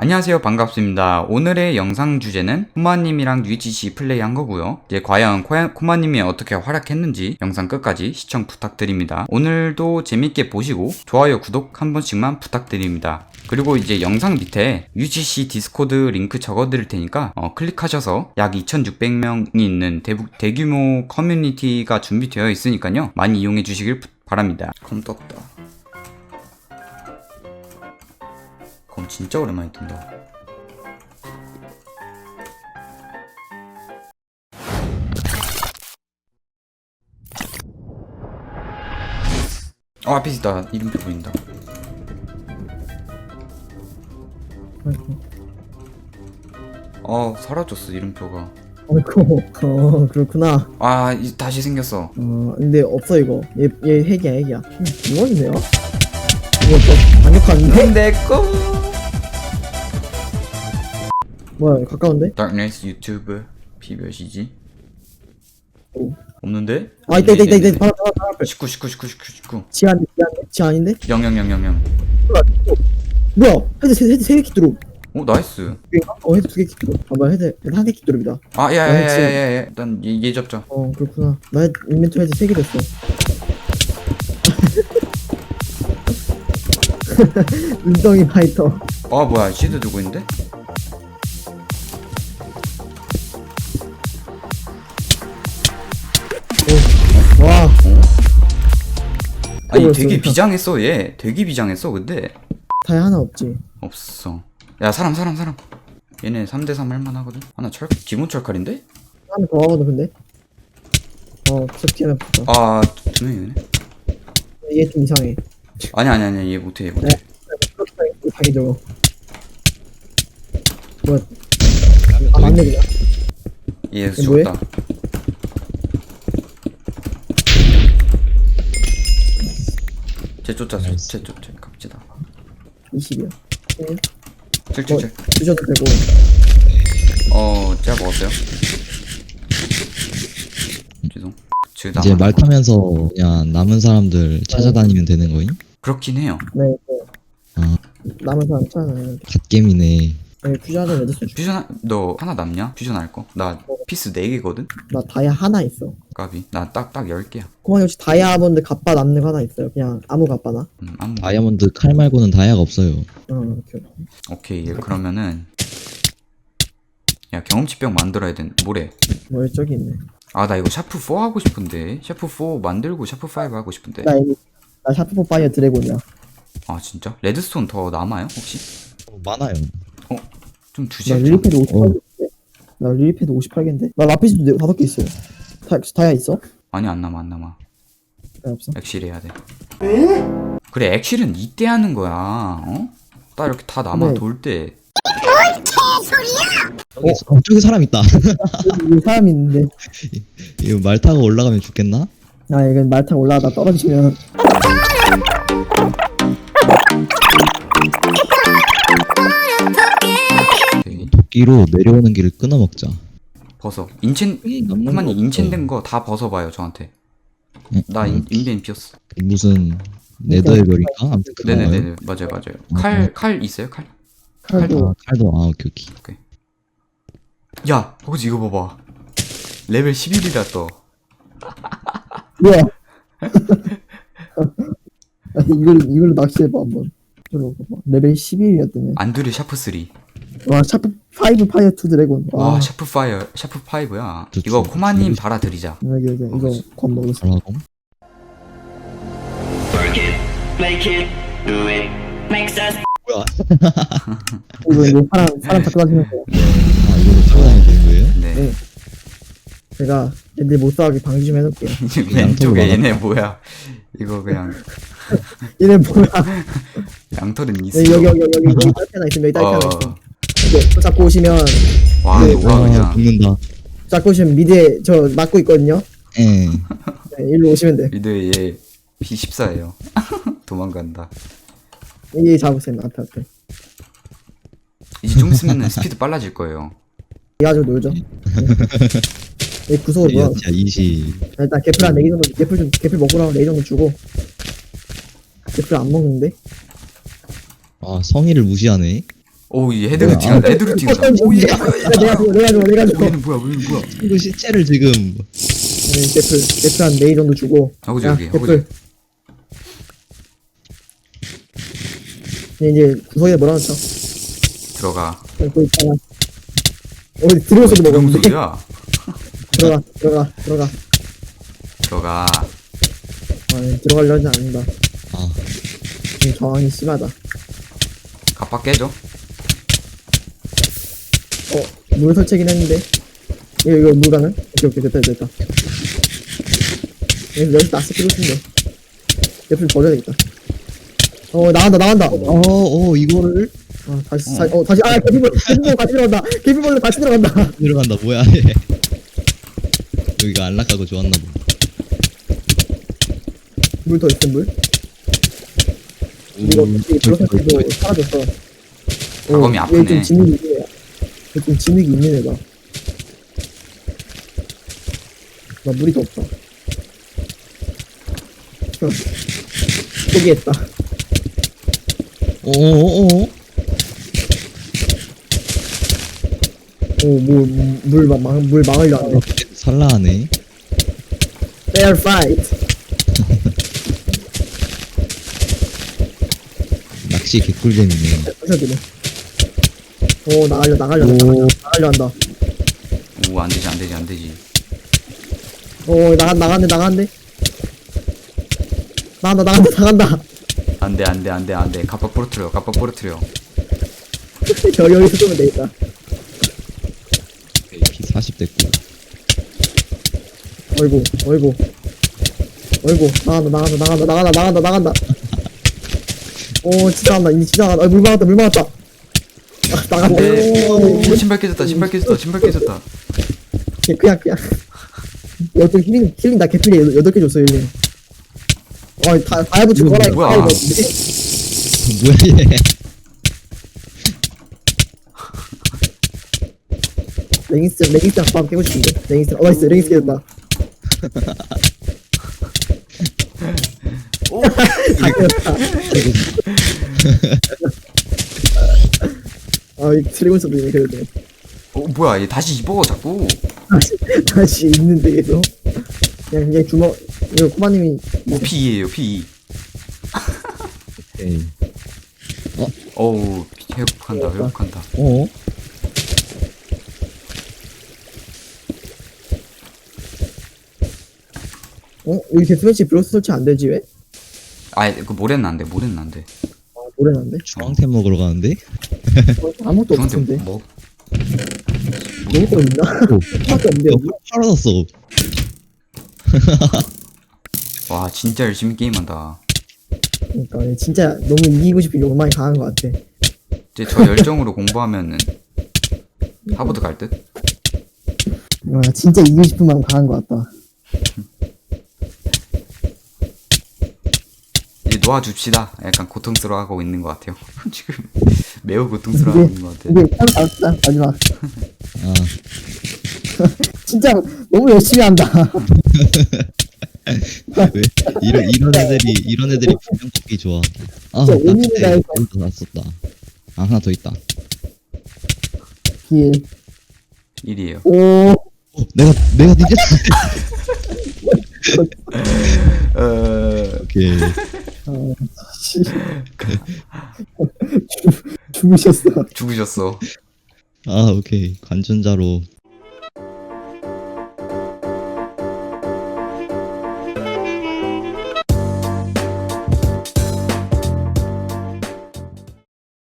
안녕하세요. 반갑습니다. 오늘의 영상 주제는 코마님이랑 UGC 플레이 한 거고요. 이제 과연 코마님이 어떻게 활약했는지 영상 끝까지 시청 부탁드립니다. 오늘도 재밌게 보시고 좋아요 구독 한 번씩만 부탁드립니다. 그리고 이제 영상 밑에 UGC 디스코드 링크 적어드릴 테니까 어, 클릭하셔서 약 2600명이 있는 대, 대규모 커뮤니티가 준비되어 있으니까요. 많이 이용해 주시길 부- 바랍니다. 검 떴다 진짜 오랜만에 뜬다 어 앞에 있다 이름표 보인다 어 사라졌어 이름표가 아이고, 어, 그렇구나. 아 이, 다시 생겼어 어, 근데 없어, 이거. 얘, 얘 핵이야, 핵이야. 음, 이거네요? 이거 좀 강력한데? 내꺼 뭐야, 가까운데? Darkness 유튜브 비벼시지 오. 없는데? 아, 있다, 있다, 있다, 있다. 바로, 바로, 바로 앞에. 19 19 19 19 19 지안, 지안, 지안인데? 0000 뭐야, 헤드, 세, 헤드 세개 킥드롭. 오 나이스 어, 헤드 두개 킥드롭. 봐봐, 헤드, 헤드 한개 킥드롭이다. 아 야야야야야 일단 얘, 얘 잡자 어, 그렇구나. 나 헤드, 인벤토 헤드 세개 됐어. 눈덩이 파이터. 아 뭐야 시드 두고 있는데? 아니 되게. 비장했어 얘 되게 비장했어 근데 다이 하나 없지. 없어 야 사람 사람 사람 얘네 3대3 할만하거든 하나 철 기본 철칼인데? 하나 더 하거든, 근데. 어, 섭티는 붙어. 아두 명이네 얘 좀 이상해. 아니 아니 아니 얘 못해 얘 못해 자기 저거. 뭐야? 아, 맞네, 그냥. 얘? 죽었다 쟤 쫓자 쟤, 쟤 쫓자 갑시다 20이야. 네. 찔찔찔 주셔도 되고. 어 제가 먹었어요 죄송 죄다 이제 말 타면서 그냥 남은 사람들 찾아다니면 되는 거임? 그렇긴 해요 네, 네. 아, 남은 사람 찾아내는. 갓겜이네. 네, 퓨전을 레드스 줄. 퓨전 하- 너 하나 남냐? 퓨전 할거? 나 피스 4개거든? 나 다이아 하나 있어. 까비 나딱 딱 10개야 고만 역시 다이아몬드 갑바 남는 거 하나 있어요. 그냥 아무 갑바나. 음, 아무 다이아몬드 칼 말고는 다이아가 없어요. 어, 이렇게. 오케이 얘 그러면은 야 경험치병 만들어야 된 뭐래 뭐 저기 있네. 아 나 이거 샤프 4 하고 싶은데 샤프 4 만들고 샤프 5 하고 싶은데 나 여기 나 샤프포 파이어 드래곤이야. 아 진짜? 레드스톤 더 남아요 혹시? 많아요. 좀나 주시죠 릴리패드 어. 58개인데. 나 릴리패드 58개인데. 나 라피스도 네- 다섯 개 있어. 다, 다이아 있어? 아니 안 남아 안 남아 다이아 없어. 액실 해야 돼 그래 액실은 이때 하는 거야 어? 딱 이렇게 다 남아 네. 돌때 저기, 어, 저기 사람 있다. 여기 사람이 있는데. 이거 말 타고 올라가면 죽겠나? 아, 이건 말 타고 올라가다 떨어지면. 도끼로 내려오는 길을 끊어 먹자. 벗어 인첸 그만 인첸된 거 다 벗어봐요 저한테 나 인, 인벤 비었어 무슨 네더의 별인가? 아무튼 그거 네네네 맞아요 맞아요 칼 칼 있어요 칼? 칼도. 아, 칼도 아 오케이 오케이. 야 버그지 이거 봐봐 레벨 11이라 떠 뭐야? 아니, 이걸, 이걸로 낚시해봐, 한번. 저로 봐봐. 레벨 11이었더네. 안드레 샤프 3 와, 샤프 5 파이어 2 드래곤. 와 와, 샤프 파이어 샤프 5야 좋죠. 이거 코마님 여기- 달아드리자 여기, 여기, 이거 건 먹었어. 뭐라고? Work it, make it, do it, makes us 뭐야? 이거, 이거 사람, 사람 자꾸 다니면서. 아 이걸로 타고 다니면 되는 거예요? 네 네. 제가 애들 못 싸우게 방지 좀 해놓을게요. 왼쪽에 얘네 뭐야 이거 그냥 얘네 뭐야? 양털은 있어 여기, 여기, 여기, 여기, 여기 딸기 하나 있으면 여기 딸기 하나. 어. 이거 또 잡고 오시면, 와 네, 녹아 아, 그냥 죽는다. 잡고 오시면 미드에 저 막고 있거든요. 예. 네, 일로 오시면 돼. 미드에 얘 B14예요 도망간다 얘 잡으세요, 앞에, 앞에. 이제 좀 있으면 스피드 빨라질 거예요 얘 가지고 놀죠. 네. 얘 구속을 뭐야? 야 20. 일단 개플 한 4개 정도, 개플 좀, 개플 먹으라고 4개 정도 주고. 개플 안 먹는데? 아 성의를 무시하네. 오, 이 헤드루팅 한다. 헤드루팅 한다. 오, 얘 뭐야? 얘 내가 줘 내가 줘 내가 줘 얘는 뭐야? 얘는 뭐야? 이거 시체를 지금 네, 데플 데플 한 네이 정도 주고 하고지, 야, 여기, 하고지. 데플 네, 이제 구석에 몰아넣자 들어가. 거기 있잖아 어디 들어오서도 먹었는데 소리야? 들어가 들어가 들어가 들어가. 아 네, 들어가려 하지 않는다 아좀 저항이 심하다 갑박 깨져. 어, 물 설치긴 했는데. 이거, 이거 물 가능? 오케이, 오케이, 됐다, 됐다. 여기서, 여기서 낚시 필요 없는데. 옆을 버려야 되겠다. 어, 나간다, 나간다. 어, 어어 이거를 어, 다시, 사, 어, 다시, 아, 개피벌, 개피벌 다시 들어간다. 개피벌레 다시 들어간다. 들어간다 뭐야 얘 여기가 안락하고 좋았나 봐 물 더 있음, 물? 이거, 음, 이 블러설치도 사라졌어. 작업이 얘 아프네. 좀 진흙이 있는 애야. 얘 좀 진흙이 있는 애다. 나 물이 더 없다. 포기했다. 어어어 오, 물, 물, 막, 막, 물 막으려 하네. 살라하네 Fair fight. 낚시 개꿀잼이네. 오, 나가려, 나가려, 오. 나가려, 나가려 한다. 오, 안 되지, 안 되지, 안 되지. 오, 나가, 나간대, 나간대. 나간다, 나간다, 나간다. 안 돼, 안 돼, 안 돼, 안 돼. 갑박 부러뜨려, 갑박 부러뜨려. 여, 여기서 쏘면 되겠다. 피40 됐고 어이구, 어이구. 어이구, 나간다, 나간다, 나간다, 나간다, 나간다, 나간다. 오, 진짜 나간다, 이제 진짜 나간다. 아, 물 막았다, 물 막았다. 아, 나간다. 네. 오, 오, 신발 깨졌다, 신발 깨졌다, 신발 깨졌다. 그냥, 그냥. 여덟 힐링, 힐링 나 개필이 여덟 개 줬어, 힐링. 어, 다, 다이브 줄 거라, 뭐야? 뭐야 얘 레깅스, 레깅스 한번 깨고 싶은데. 레깅스, 어, 나이스, 레깅스 깨졌다. 오, 다 깨졌다. 아, 이 드래곤스도 있네, 그래도. 어, 뭐야? 얘 다시 입어, 자꾸. 다시, 다시 있는데, 계속. 그냥, 그냥 주먹, 이거 코마님이, 오, P2에요, P2. 에이 어우, 회복한다, 회복한다. 어? 어? 여기 데스매치 브로스 설치 안 되지, 왜? 아, 그 모래는 안 돼, 모래는 안 돼. 아, 모래난데? 중앙템 먹으러 가는데? 어, 아무것도 없는데. 뭐? 아무것도 있나? 아무것도 없는데, 여기? 팔아놨어 와, 진짜 열심히 게임한다. 그러니까, 얘 진짜 너무 이기고 싶은 욕망이 강한 것 같아. 이제 저 열정으로 공부하면은 하버드 갈 듯? 와, 진짜 이기고 싶은 마음 강한 것 같다. 이제 놓아줍시다. 약간 고통스러워하고 있는 것 같아요. 지금 매우 고통스러워하고 있는 것 같아. 이게 참 잘했다, 마지막. 아 진짜 너무 열심히 한다. 왜? 이런 이런 애들이 이런 애들이 분명 뽑기 좋아. 아, 진짜 나 진짜. 이거 났었다. 아 하나 더 있다. 길. 1이에요. 오, 어, 내가 내가 니가 어... 오케이. 어, 씨. 죽, 죽으셨어. 죽으셨어. 아 오케이 관전자로